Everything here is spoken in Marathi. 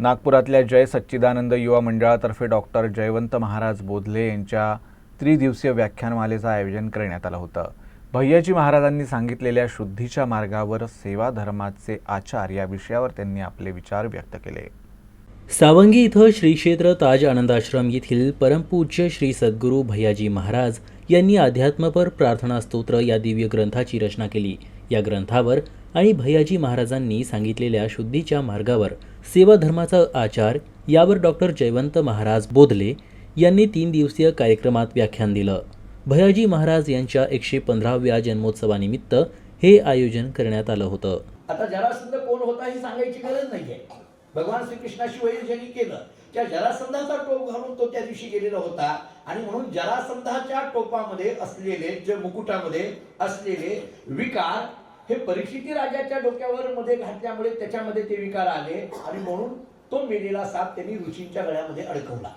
नागपुरातल्या जय सच्चिदानंद युवा मंडळातर्फे डॉक्टर जयवंत महाराज बोधले यांच्या त्रिदिवसीय व्याख्यानमालेचं आयोजन करण्यात आलं होतं. भैयाजी महाराजांनी सांगितलेल्या शुद्धीच्या मार्गावर सेवा धर्माचे आचार या विषयावर त्यांनी आपले विचार व्यक्त केले. सावंगी इथं श्री क्षेत्र ताज आनंदाश्रम येथील परमपूज्य श्री सद्गुरू भैयाजी महाराज यांनी अध्यात्मपर प्रार्थना स्तोत्र या दिव्य ग्रंथाची रचना केली. या ग्रंथावर आणि भैयाजी महाराजांनी सांगितलेल्या शुद्धीच्या मार्गावर सेवा धर्माचा आचार यावर डॉक्टर जयवंत महाराज बोधले यांनी तीन दिवसीय कार्यक्रमात व्याख्यान दिलं. भयाजी महाराज यांच्या एकशे पंधराव्या जन्मोत्सवानिमित्त हे आयोजन करण्यात आलं होतं. आता जरासंध कोण होता हे सांगायची गरज नाहीये. भगवान श्रीकृष्णाशिवाय ज्यांनी केलं त्या जरासंधाचा टोप घालून तो त्या दिवशी गेलेला होता. आणि म्हणून जरासंधाच्या टोपामध्ये असलेले जे मुकुटामध्ये असलेले विकार हे परीक्षिती राजाच्या डोक्यावर मध्ये घातल्यामुळे त्याच्यामध्ये ते विकार आले आणि म्हणून तो मेलेला साप त्यांनी ऋषींच्या गळ्यामध्ये अडकवला.